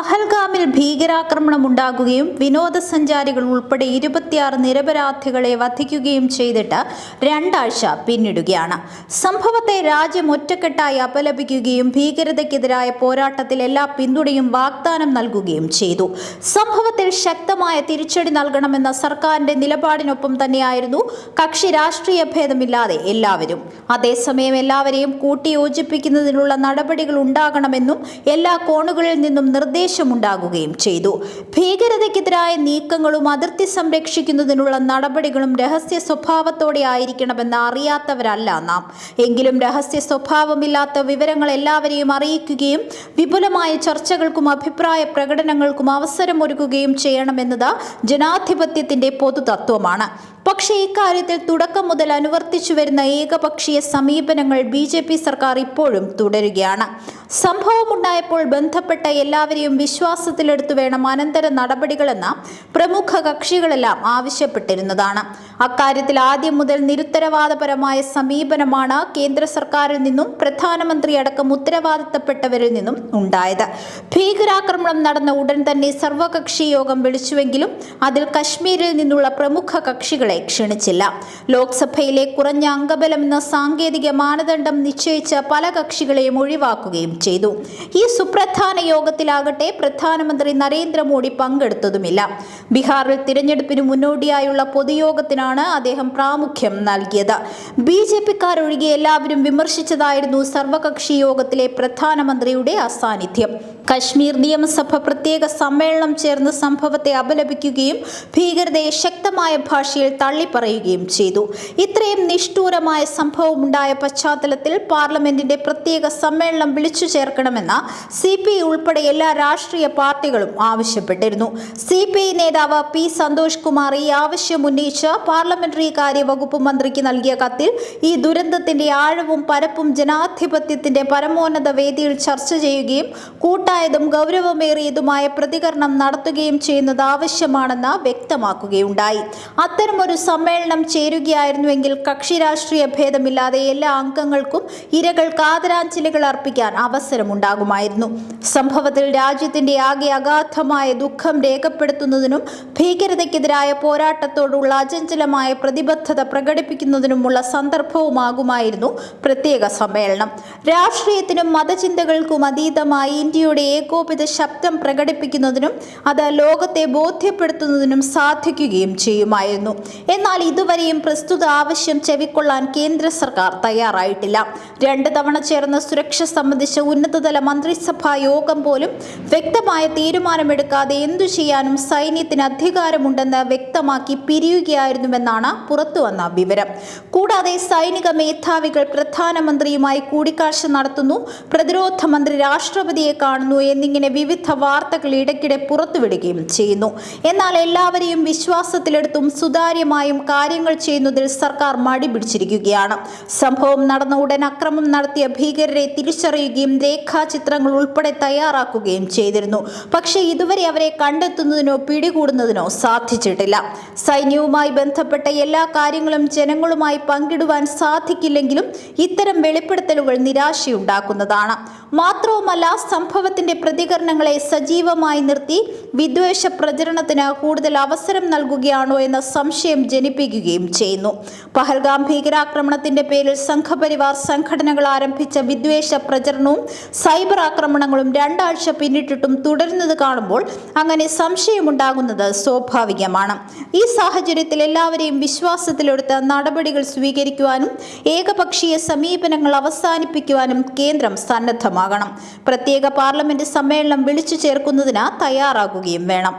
പഹൽഗാമിൽ ഭീകരാക്രമണം ഉണ്ടാകുകയും വിനോദസഞ്ചാരികൾ ഉൾപ്പെടെ ഇരുപത്തിയാറ് നിരപരാധികളെ വധിക്കുകയും ചെയ്തിട്ട് രണ്ടാഴ്ച പിന്നിടുകയാണ്. സംഭവത്തെ രാജ്യം ഒറ്റക്കെട്ടായി അപലപിക്കുകയും ഭീകരതയ്ക്കെതിരായ പോരാട്ടത്തിൽ എല്ലാ പിന്തുണയും വാഗ്ദാനം നൽകുകയും ചെയ്തു. സംഭവത്തിൽ ശക്തമായ തിരിച്ചടി നൽകണമെന്ന സർക്കാരിന്റെ നിലപാടിനൊപ്പം തന്നെയായിരുന്നു കക്ഷി രാഷ്ട്രീയ ഭേദമില്ലാതെ എല്ലാവരും. അതേസമയം എല്ലാവരെയും കൂട്ടിയോജിപ്പിക്കുന്നതിനുള്ള നടപടികൾ ഉണ്ടാകണമെന്നും എല്ലാ കോണുകളിൽ നിന്നും നിർദ്ദേശമുണ്ടാകുകയും ചെയ്തു. ഭീകരതയ്ക്കെതിരായ നീക്കങ്ങളും അതിർത്തി സംരക്ഷിക്കുന്നതിനുള്ള നടപടികളും രഹസ്യ സ്വഭാവത്തോടെ ആയിരിക്കണമെന്ന് അറിയാത്തവരല്ല നാം. എങ്കിലും രഹസ്യ സ്വഭാവമില്ലാത്ത വിവരങ്ങൾ എല്ലാവരെയും അറിയിക്കുകയും വിപുലമായ ചർച്ചകൾക്കും അഭിപ്രായ പ്രകടനങ്ങൾക്കും അവസരമൊരുക്കുകയും ചെയ്യണമെന്നത് ജനാധിപത്യത്തിന്റെ പൊതുതത്വമാണ്. പക്ഷേ ഇക്കാര്യത്തിൽ തുടക്കം മുതൽ അനുവർത്തിച്ചു വരുന്ന ഏകപക്ഷീയ സമീപനങ്ങൾ ബി ജെ പി സർക്കാർ ഇപ്പോഴും തുടരുകയാണ്. സംഭവമുണ്ടായപ്പോൾ ബന്ധപ്പെട്ട എല്ലാവരെയും വിശ്വാസത്തിലെടുത്തു വേണം അനന്തര നടപടികളെന്ന പ്രമുഖ കക്ഷികളെല്ലാം ആവശ്യപ്പെട്ടിരുന്നതാണ്. അക്കാര്യത്തിൽ ആദ്യം മുതൽ നിരുത്തരവാദപരമായ സമീപനമാണ് കേന്ദ്ര സർക്കാരിൽ നിന്നും പ്രധാനമന്ത്രി അടക്കം ഉത്തരവാദിത്തപ്പെട്ടവരിൽ നിന്നും ഉണ്ടായത്. ഭീകരാക്രമണം നടന്ന ഉടൻ തന്നെ സർവകക്ഷി യോഗം വിളിച്ചുവെങ്കിലും അതിൽ കശ്മീരിൽ നിന്നുള്ള പ്രമുഖ കക്ഷികളെ ക്ഷണിച്ചില്ല. ലോക്സഭയിലെ കുറഞ്ഞ അംഗബലം എന്ന സാങ്കേതിക മാനദണ്ഡം നിശ്ചയിച്ച പല കക്ഷികളെയും ഒഴിവാക്കുകയും ചെയ്തു. ഈ സുപ്രധാന യോഗത്തിലാകട്ടെ പ്രധാനമന്ത്രി നരേന്ദ്രമോദി പങ്കെടുത്തതുമില്ല. ബീഹാറിൽ തിരഞ്ഞെടുപ്പിന് മുന്നോടിയായുള്ള പൊതുയോഗത്തിനാണ് അദ്ദേഹം പ്രാമുഖ്യം നൽകിയത്. ബി ജെ പിക്കാരൊഴികെ എല്ലാവരും വിമർശിച്ചതായിരുന്നു സർവകക്ഷി യോഗത്തിലെ പ്രധാനമന്ത്രിയുടെ അസാന്നിധ്യം. കശ്മീർ നിയമസഭ പ്രത്യേക സമ്മേളനം ചേർന്ന് സംഭവത്തെ അപലപിക്കുകയും ഭീകരതയെ ശക്തമായ ഭാഷയിൽ തള്ളിപ്പറയുകയും ചെയ്തു. ഇത്രയും നിഷ്ഠൂരമായ സംഭവമുണ്ടായ പശ്ചാത്തലത്തിൽ പാർലമെന്റിന്റെ പ്രത്യേക സമ്മേളനം വിളിച്ചു ചേർക്കണമെന്ന് സി പി ഐ ഉൾപ്പെടെ എല്ലാ രാഷ്ട്രീയ പാർട്ടികളും ആവശ്യപ്പെട്ടിരുന്നു. സി പി ഐ നേതാവ് പി സന്തോഷ് കുമാർ ഈ ആവശ്യം ഉന്നയിച്ച് പാർലമെന്ററി കാര്യ വകുപ്പ് മന്ത്രിക്ക് നൽകിയ കത്തിൽ ഈ ദുരന്തത്തിന്റെ ആഴവും പരപ്പും ജനാധിപത്യത്തിന്റെ പരമോന്നത വേദിയിൽ ചർച്ച ചെയ്യുകയും കൂട്ടായതും ഗൗരവമേറിയതുമായ പ്രതികരണം നടത്തുകയും ചെയ്യുന്നത് ആവശ്യമാണെന്ന് വ്യക്തമാക്കുകയുണ്ടായി. അത്തരമൊരു സമ്മേളനം ചേരുകയായിരുന്നുവെങ്കിൽ കക്ഷി രാഷ്ട്രീയ ഭേദമില്ലാതെ എല്ലാ അംഗങ്ങൾക്കും ഇരകൾക്ക് ആദരാഞ്ജലികൾ അർപ്പിക്കാൻ അവസരമുണ്ടാകുമായിരുന്നു. സംഭവത്തിൽ രാജ്യത്തിന്റെ ആകെ അഗാധമായ ദുഃഖം രേഖപ്പെടുത്തുന്നതിനും ഭീകരതയ്ക്കെതിരായ പോരാട്ടത്തോടുള്ള അചഞ്ചലമായ പ്രതിബദ്ധത പ്രകടിപ്പിക്കുന്നതിനുമുള്ള സന്ദർഭവുമാകുമായിരുന്നു പ്രത്യേക സമ്മേളനം. രാഷ്ട്രീയത്തിനും മതചിന്തകൾക്കും അതീതമായി ഇന്ത്യയുടെ ഏകോപിത ശബ്ദം പ്രകടിപ്പിക്കുന്നതിനും അത് ലോകത്തെ ബോധ്യപ്പെടുത്തുന്നതിനും സാധിക്കുകയും ചെയ്യുമായിരുന്നു. എന്നാൽ ഇതുവരെയും പ്രസ്തുത ആവശ്യം ചെവിക്കൊള്ളാൻ കേന്ദ്ര സർക്കാർ തയ്യാറായിട്ടില്ല. രണ്ട് തവണ ചേർന്ന സുരക്ഷ സംബന്ധിച്ച ഉന്നതതല മന്ത്രിസഭാ യോഗം പോലും വ്യക്തമായ തീരുമാനമെടുക്കാതെ എന്തു ചെയ്യാനും സൈന്യത്തിന് അധികാരമുണ്ടെന്ന് വ്യക്തമാക്കി പിരിയുകയായിരുന്നുവെന്നാണ് പുറത്തുവന്ന വിവരം. കൂടാതെ സൈനിക മേധാവികൾ പ്രധാനമന്ത്രിയുമായി കൂടിക്കാഴ്ച നടത്തുന്നു പ്രതിരോധ മന്ത്രി രാഷ്ട്രപതിയെ കാണുന്നു എന്നിങ്ങനെ വിവിധ വാർത്തകൾ ഇടയ്ക്കിടെ പുറത്തുവിടുകയും ചെയ്യുന്നു. എന്നാൽ എല്ലാവരെയും വിശ്വാസത്തിലെടുത്തും സുതാര്യമായും കാര്യങ്ങൾ ചെയ്യുന്നതിൽ സർക്കാർ മടി പിടിച്ചിരിക്കുകയാണ്. സംഭവം നടന്ന ഉടൻ അക്രമം നടത്തിയ ഭീകരരെ തിരിച്ചറിയുകയും രേഖാചിത്രങ്ങൾ ഉൾപ്പെടെ തയ്യാറാക്കുകയും ചെയ്തിരുന്നു. പക്ഷേ ഇതുവരെ അവരെ കണ്ടെത്തുന്നതിനോ പിടികൂടുന്നതിനോ സാധിച്ചിട്ടില്ല. സൈന്യവുമായി ബന്ധപ്പെട്ട എല്ലാ കാര്യങ്ങളും ജനങ്ങളുമായി പങ്കിടുവാൻ സാധിക്കില്ലെങ്കിലും ഇത്തരം വെളിപ്പെടുത്തലുകൾ നിരാശയുണ്ടാക്കുന്നതാണ്. മാത്രവുമല്ല സംഭവത്തിന്റെ പ്രതികരണങ്ങളെ സജീവമായി നിർത്തി വിദ്വേഷ പ്രചരണത്തിന് കൂടുതൽ അവസരം നൽകുകയാണോ എന്ന സംശയം ജനിപ്പിക്കുകയും ചെയ്യുന്നു. പഹൽഗാം ഭീകരാക്രമണത്തിന്റെ പേരിൽ സംഘപരിവാർ സംഘടനകൾ ആരംഭിച്ച വിദ്വേഷ പ്രചരണവും സൈബർ ആക്രമണങ്ങളും രണ്ടാഴ്ച പിന്നിട്ടിട്ടും തുടരുന്നത് കാണുമ്പോൾ അങ്ങനെ സംശയമുണ്ടാകുന്നത് സ്വാഭാവികമാണ്. ഈ സാഹചര്യത്തിൽ എല്ലാവരെയും വിശ്വാസത്തിലെടുത്ത് നടപടികൾ സ്വീകരിക്കുവാനും ഏകപക്ഷീയ സമീപനങ്ങൾ അവസാനിപ്പിക്കുവാനും കേന്ദ്രം സന്നദ്ധമാകണം. പ്രത്യേക പാർലമെന്റ് സമ്മേളനം വിളിച്ചു ചേർക്കുന്നതിന് തയ്യാറാകുകയും വേണം.